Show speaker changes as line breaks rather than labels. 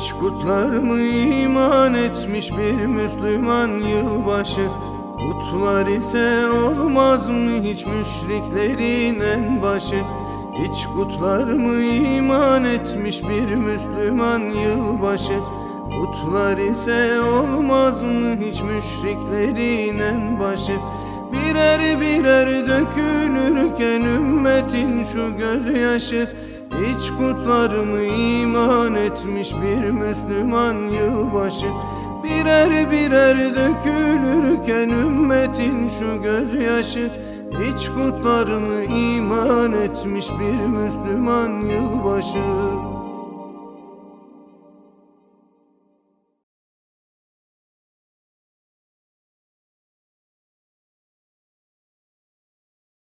Hiç kutlar mı iman etmiş bir Müslüman yılbaşı? Kutlar ise olmaz mı hiç müşriklerin en başı? Hiç kutlar mı iman etmiş bir Müslüman yılbaşı? Kutlar ise olmaz mı hiç müşriklerin en başı? Birer birer dökülürken ümmetin şu gözyaşı Hiç kutlar mı iman etmiş bir Müslüman yılbaşı. Birer birer dökülürken ümmetin şu gözyaşı. Hiç kutlar mı iman etmiş bir Müslüman yılbaşı